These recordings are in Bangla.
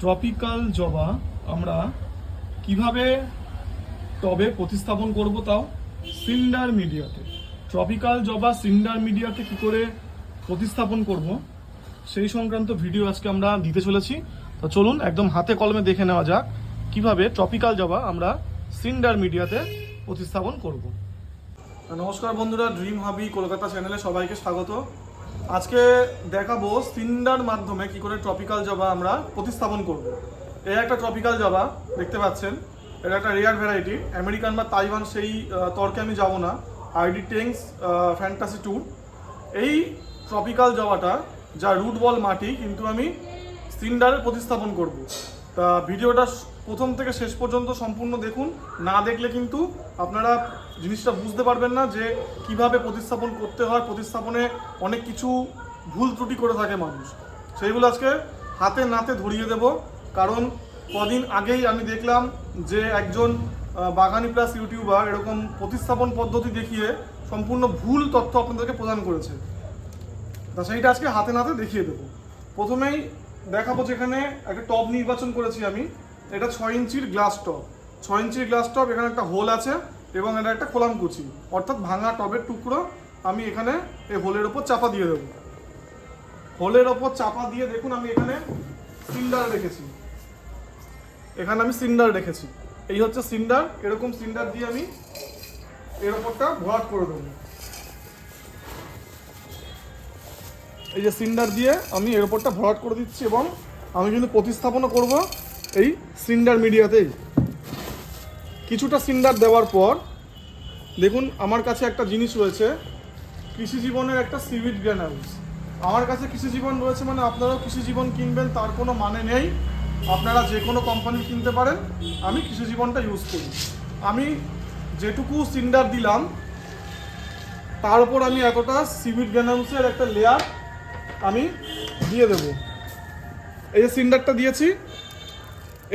ট্রপিক্যাল জবা আমরা কীভাবে টবে প্রতিস্থাপন করব তাও সিন্ডার মিডিয়াতে। ট্রপিক্যাল জবা সিন্ডার মিডিয়াতে কি করে প্রতিস্থাপন করব, সেই সংক্রান্ত ভিডিও আজকে আমরা দিতে চলেছি। তো চলুন একদম হাতে কলমে দেখে নেওয়া যাক কীভাবে ট্রপিক্যাল জবা আমরা সিন্ডার মিডিয়াতে প্রতিস্থাপন করব। নমস্কার বন্ধুরা, ড্রিম হাবি কলকাতা চ্যানেলে সবাইকে স্বাগত। আজকে দেখাবো সিন্ডার মাধ্যমে কি করে ট্রপিক্যাল জবা আমরা প্রতিস্থাপন করব। এই একটা ট্রপিক্যাল জবা, দেখতে পাচ্ছেন। এটা একটা রেয়ার ভ্যারাইটি আমেরিকান বা তাইওয়ান সেই তর্কে আমি যাব না। আইডি টেংস ফ্যান্টাসি ট্যুর এই ট্রপিক্যাল জবাটা, যা রুট বল মাটি, কিন্তু আমি সিন্ডারে প্রতিস্থাপন করব। তা ভিডিওটা প্রথম থেকে শেষ পর্যন্ত সম্পূর্ণ দেখুন। না দেখলে কিন্তু আপনারা জিনিসটা বুঝতে পারবেন না যে কীভাবে প্রতিস্থাপন করতে হয়। প্রতিস্থাপনে অনেক কিছু ভুল ত্রুটি করে থাকে মানুষ। সেইগুলো আজকে হাতে নাতে ধরিয়ে দেব। কারণ কদিন আগেই আমি দেখলাম যে একজন বাগানি প্লাস ইউটিউবার এরকম প্রতিস্থাপন পদ্ধতি দেখিয়ে সম্পূর্ণ ভুল তথ্য আপনাদেরকে প্রদান করেছে। তা সেইটা আজকে হাতে নাতে দেখিয়ে দেবো। প্রথমেই দেখাবো যেখানে একটা টব নির্বাচন করেছি আমি। এটা ছয় ইঞ্চির গ্লাস টপ ছয় ইঞ্চির গ্লাস টপ এখানে একটা হোল আছে। এবং এটা একটা খোলামকুচি অর্থাৎ ভাঙা টবের টুকরো আমি এখানে এই হোলের ওপর চাপা দিয়ে দেবো। হোলের ওপর চাপা দিয়ে দেখুন, আমি এখানে সিন্ডার রেখেছি। এখানে আমি সিন্ডার রেখেছি। এই হচ্ছে সিন্ডার। এরকম সিন্ডার দিয়ে আমি এর ওপরটা ভরাট করে দেবো। এই যে সিন্ডার দিয়ে আমি এর ওপরটা ভরাট করে দিচ্ছি এবং আমি কিন্তু প্রতিস্থাপনও করব এই সিন্ডার মিডিয়াতেই। কিছুটা সিন্ডার দেওয়ার পর, দেখুন আমার কাছে একটা জিনিস রয়েছে, কৃষি জীবনের একটা সিভিড গ্র্যানাউলস আমার কাছে কৃষি জীবন রয়েছে মানে আপনারাও কৃষি জীবন কিনবেন, তার কোনো মানে নেই। আপনারা যে কোনো কোম্পানির কিনতে পারেন, আমি কৃষি জীবনটা ইউজ করি। আমি যেটুকু সিন্ডার দিলাম, তার উপর আমি এতটা সিভিড গ্র্যানাউলসের একটা লেয়ার আমি দিয়ে দেব। এই যে সিন্ডারটা দিয়েছি,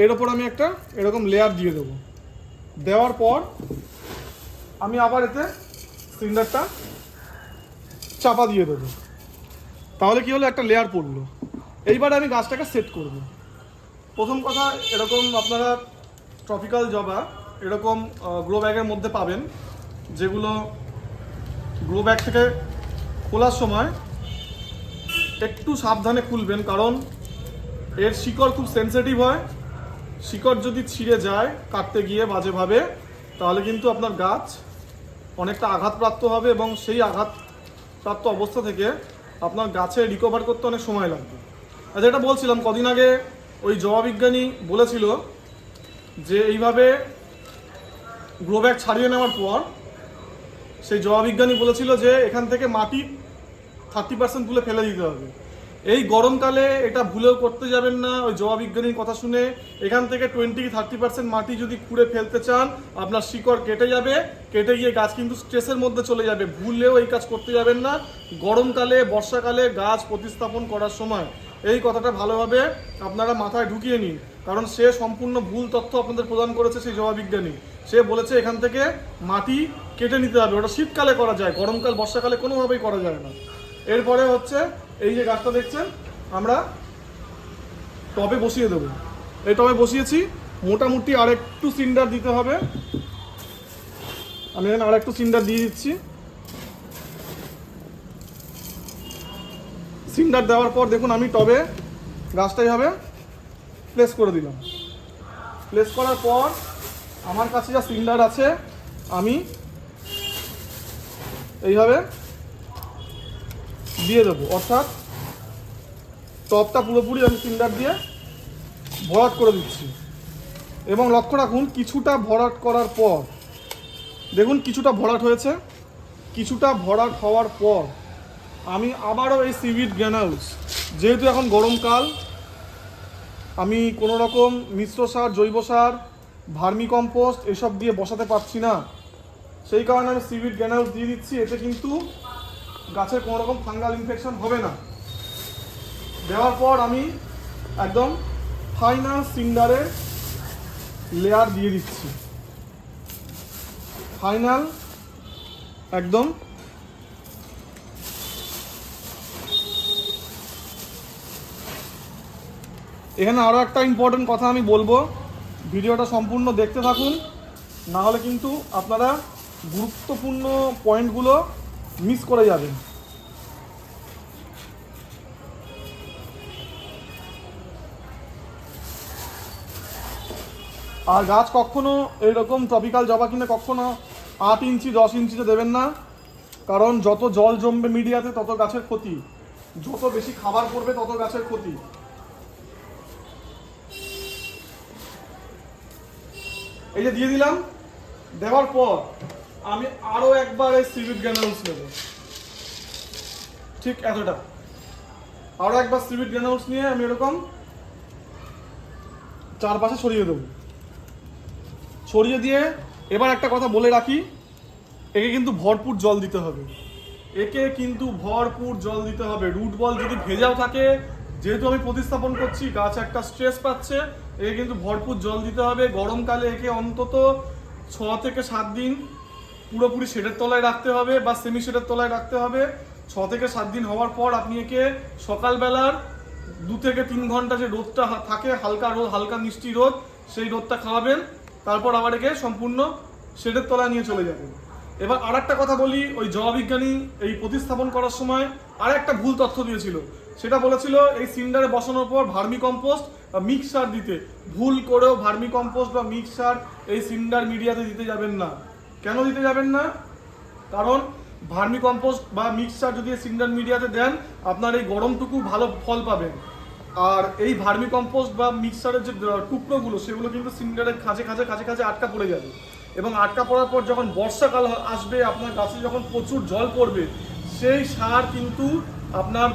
এর ওপর আমি একটা এরকম লেয়ার দিয়ে দেব। দেওয়ার পর আমি আবার এতে সিলিন্ডারটা চাপা দিয়ে দেবো। তাহলে কি হলো? একটা লেয়ার পড়ল। এইবারে আমি গাছটাকে সেট করব। প্রথম কথা, এরকম আপনারা ট্রপিক্যাল জবা এরকম গ্রো ব্যাগের মধ্যে পাবেন, যেগুলো গ্রো ব্যাগ থেকে খোলার সময় একটু সাবধানে খুলবেন, কারণ এর শিকড় খুব সেনসিটিভ হয়। শিকড় যদি ছিঁড়ে যায় কাটতে গিয়ে বাজেভাবে, তাহলে কিন্তু আপনার গাছ অনেকটা আঘাতপ্রাপ্ত হবে এবং সেই আঘাতপ্রাপ্ত অবস্থা থেকে আপনার গাছে রিকভার করতে অনেক সময় লাগবে। আর যেটা বলছিলাম কদিন আগে ওই জবাবিজ্ঞানী বলেছিল যে এইভাবে গ্রো ব্যাগ ছাড়িয়ে নেওয়ার পর সেই জবাবিজ্ঞানী বলেছিল যে এখান থেকে মাটি থার্টি পার্সেন্ট তুলে ফেলে দিতে হবে। এই গরমকালে এটা ভুলেও করতে যাবেন না, ওই জবাবিজ্ঞানীর কথা শুনে। এখান থেকে টোয়েন্টি থার্টি পার্সেন্ট মাটি যদি খুঁড়ে ফেলতে চান, আপনার শিকড় কেটে যাবে, কেটে গিয়ে গাছ কিন্তু স্ট্রেসের মধ্যে চলে যাবে। ভুলেও এই কাজ করতে যাবেন না। গরমকালে, বর্ষাকালে গাছ প্রতিস্থাপন করার সময় এই কথাটা ভালোভাবে আপনারা মাথায় ঢুকিয়ে নিন। কারণ সে সম্পূর্ণ ভুল তথ্য আপনাদের প্রদান করেছে সেই জবাবিজ্ঞানী সে বলেছে এখান থেকে মাটি কেটে নিতে হবে। ওটা শীতকালে করা যায়, গরমকাল, বর্ষাকালে কোনোভাবেই করা যায় না। এরপরে হচ্ছে এই যে গাছটা দেখছেন, আমরা টবে বসিয়ে দেবো। এই টবে বসিয়েছি, মোটামুটি আর একটু সিন্ডার দিতে হবে। আমি এখানে আর একটু সিন্ডার দিয়ে দিচ্ছি। সিন্ডার দেওয়ার পর দেখুন, আমি টবে গাছটা এইভাবে প্লেস করে দিলাম। প্লেস করার পর আমার কাছে যা সিন্ডার আছে, আমি এইভাবে দিয়ে দেবো। অর্থাৎ টপটা পুরোপুরি আমি সিন্ডার দিয়ে ভরাট করে দিচ্ছি। এবং লক্ষ্য রাখুন, কিছুটা ভরাট করার পর, দেখুন কিছুটা ভরাট হয়েছে। কিছুটা ভরাট হওয়ার পর, আমি আবারও এই সিভিড গ্যানালস যেহেতু এখন গরমকাল, আমি কোনো রকম মিশ্র সার, জৈব সার ভার্মি কম্পোস্ট এসব দিয়ে বসাতে পারছি না। সেই কারণে আমি সিভিড গ্যানালস দিয়ে দিচ্ছি। এতে কিন্তু গাছের কোনো রকম ফাঙ্গাল ইনফেকশন হবে না। দেওয়ার পর আমি একদম ফাইনাল সিন্ডারে লেয়ার দিয়ে দিচ্ছি। ফাইনাল একদম এখানে আরও একটা ইম্পর্টেন্ট কথা আমি বলব। ভিডিওটা সম্পূর্ণ দেখতে থাকুন। না হলে কিন্তু আপনারা গুরুত্বপূর্ণ পয়েন্টগুলো মিস করে যাবেন আর গাছ কখনো এরকম ট্রপিক্যাল জবা কিনে কখনো আট ইঞ্চি, দশ ইঞ্চিতে দেবেন না। কারণ যত জল জমবে মিডিয়াতে, তত গাছের ক্ষতি। যত বেশি খাবার পড়বে, তত গাছের ক্ষতি। এই যে দিয়ে দিলাম, দেওয়ার পর আমি আরও একবার এই সিভিট গ্রানুলস নেব। ঠিক এতটা। আরও একবার সিভিট গ্রানুলস নিয়ে আমি এরকম চারপাশে ছড়িয়ে দেবো। ছড়িয়ে দিয়ে এবার একটা কথা বলে রাখি, একে কিন্তু ভরপুর জল দিতে হবে। একে কিন্তু ভরপুর জল দিতে হবে। রুট বল যদি ভেজাও থাকে, যেহেতু আমি প্রতিস্থাপন করছি, গাছ একটা স্ট্রেস পাচ্ছে, একে কিন্তু ভরপুর জল দিতে হবে। গরমকালে একে অন্তত ছ থেকে সাত দিন পুরোপুরি শেডের তলায় রাখতে হবে বা সেমি শেডের তলায় রাখতে হবে। ছ থেকে সাত দিন হওয়ার পর আপনি একে সকালবেলার দু থেকে তিন ঘণ্টা যে রোদটা থাকে, হালকা রোদ, হালকা মিষ্টি রোদ, সেই রোদটা খাওয়াবেন। তারপর আবার একে সম্পূর্ণ শেডের তলায় নিয়ে চলে যাবেন। এবার আর একটা কথা বলি, ওই জবাবিজ্ঞানী এই প্রতিস্থাপন করার সময় আর একটা ভুল তথ্য দিয়েছিল। সেটা বলেছিল, এই সিন্ডারে বসানোর পর ভার্মি কম্পোস্ট বা মিক্সার দিতে। ভুল করেও ভার্মি কম্পোস্ট বা মিক্সার এই সিন্ডার মিডিয়াতে দিতে যাবেন না। কেন দিতে যাবেন না? কারণ ভার্মি কম্পোস্ট বা মিক্সচার যদি সিন্ডার মিডিয়াতে দেন, আপনার এই গরমটুকু ভালো ফল পাবেন। আর এই ভার্মি কম্পোস্ট বা মিক্সচারের যে টুকরোগুলো, সেগুলো কিন্তু সিন্ডারের খাঁচে খাঁচে খাঁচে খাঁচে আটকা পড়ে যাবে। এবং আটকা পড়ার পর যখন বর্ষাকাল আসবে, আপনার গাছে যখন প্রচুর জল পড়বে, সেই সার কিন্তু আপনার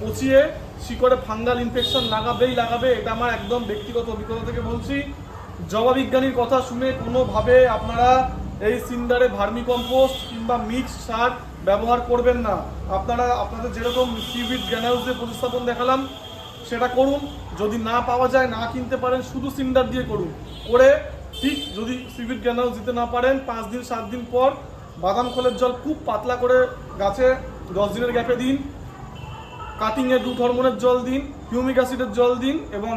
পচিয়ে শিকড়ে ফাঙ্গাল ইনফেকশন লাগাবেই লাগাবে, এটা আমার একদম ব্যক্তিগত অভিজ্ঞতা থেকে বলছি। জবাবিজ্ঞানীর কথা শুনে কোনোভাবে আপনারা এই সিন্ডারে ভার্মি কম্পোস্ট কিংবা মিক্স সার ব্যবহার করবেন না। আপনারা, আপনাদের যেরকম সিভিড গ্যানালসে প্রতিস্থাপন দেখালাম, সেটা করুন। যদি না পাওয়া যায়, না কিনতে পারেন, শুধু সিন্ডার দিয়ে করুন। করে ঠিক যদি সিভিড গ্যানালস দিতে না পারেন, পাঁচ দিন, সাত দিন পর বাদাম খোলের জল খুব পাতলা করে গাছে দশ দিনের গ্যাপে দিন। কাটিংয়ে দু হরমোনের জল দিন হিউমিক অ্যাসিডের জল দিন এবং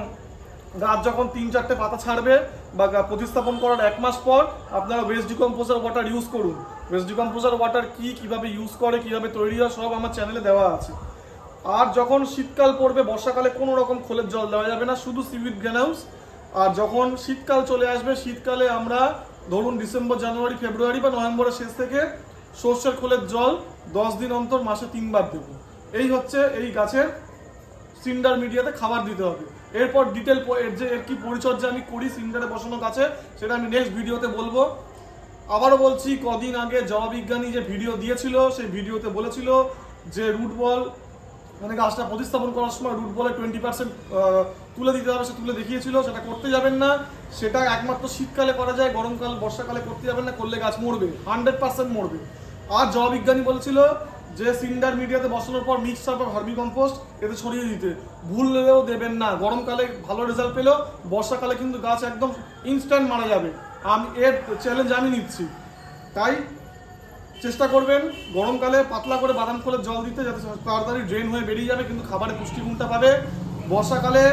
গাছ যখন তিন চারটে পাতা ছাড়বে বা প্রতিস্থাপন করার এক মাস পর, আপনারা ওয়েস্ট ডিকম্পোজার ওয়াটার ইউজ করুন। ওয়েস্ট ডিকম্পোজার ওয়াটার কি, কীভাবে ইউজ করে, কীভাবে তৈরি হয়, সব আমার চ্যানেলে দেওয়া আছে। আর যখন শীতকাল পড়বে, বর্ষাকালে কোনো রকম খোলের জল দেওয়া যাবে না, শুধু সিভিড গ্রানাউস আর যখন শীতকাল চলে আসবে, শীতকালে আমরা ধরুন ডিসেম্বর, জানুয়ারি, ফেব্রুয়ারি বা নভেম্বরের শেষ থেকে সর্ষের খোলের জল দশ দিন অন্তর, মাসে তিনবার দেবো। এই হচ্ছে এই গাছের সিন্ডার মিডিয়াতে খাবার দিতে হবে। এরপর ডিটেল এর যে এর কি পরিচর্যা আমি করি সিন্ডারে বসানো কাছে, সেটা আমি নেক্সট ভিডিওতে বলব। আবারও বলছি, কদিন আগে জবাবিজ্ঞানী যে ভিডিও দিয়েছিল, সেই ভিডিওতে বলেছিল যে রুট বল মানে গাছটা প্রতিস্থাপন করার সময় রুট বলে টোয়েন্টি পার্সেন্ট তুলে দিতে হবে, সে তুলে দেখিয়েছিল, সেটা করতে যাবেন না। সেটা একমাত্র শীতকালে করা যায়, গরমকাল, বর্ষাকালে করতে যাবেন না, করলে গাছ মরবে হান্ড্রেড পার্সেন্ট মরবে। আর জবাবিজ্ঞানী বলেছিল যে সিন্ডার মিডিয়াতে বসানোর পর মিক্সার বা ভার্মি কম্পোস্ট এতে ছড়িয়ে দিতে। ভুললেও দেবেন না। গরমকালে ভালো রেজাল্ট পেলেও, বর্ষাকালে কিন্তু গাছ একদম ইনস্ট্যান্ট মারা যাবে। আমি, এর চ্যালেঞ্জ আমি নিচ্ছি। তাই চেষ্টা করবেন গরমকালে পাতলা করে বাদাম খোলের জল দিতে, যাতে তাড়াতাড়ি ড্রেন হয়ে বেরিয়ে যাবে, কিন্তু খাবারে পুষ্টিগুণটা পাবে। বর্ষাকালে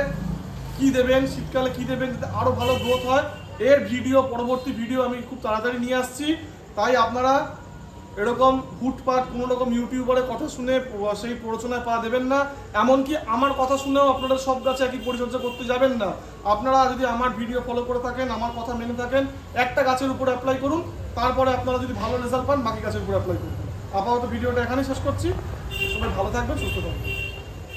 কি দেবেন, শীতকালে কি দেবেন, যাতে আরও ভালো গ্রোথ হয়, এর ভিডিও পরবর্তী ভিডিও আমি খুব তাড়াতাড়ি নিয়ে আসছি। তাই আপনারা এরকম হুটপাট কোনো রকম ইউটিউবারের কথা শুনে সেই প্ররোচনায় পা দেবেন না। এমনকি আমার কথা শুনেও আপনারা সব গাছে একই পরিচর্যা করতে যাবেন না। আপনারা যদি আমার ভিডিও ফলো করে থাকেন, আমার কথা মেনে থাকেন, একটা গাছের উপরে অ্যাপ্লাই করুন, তারপরে আপনারা যদি ভালো রেজাল্ট পান, বাকি গাছের উপরে অ্যাপ্লাই করুন। আপাতত ভিডিওটা এখানেই শেষ করছি। সবাই ভালো থাকবেন, সুস্থ থাকবেন।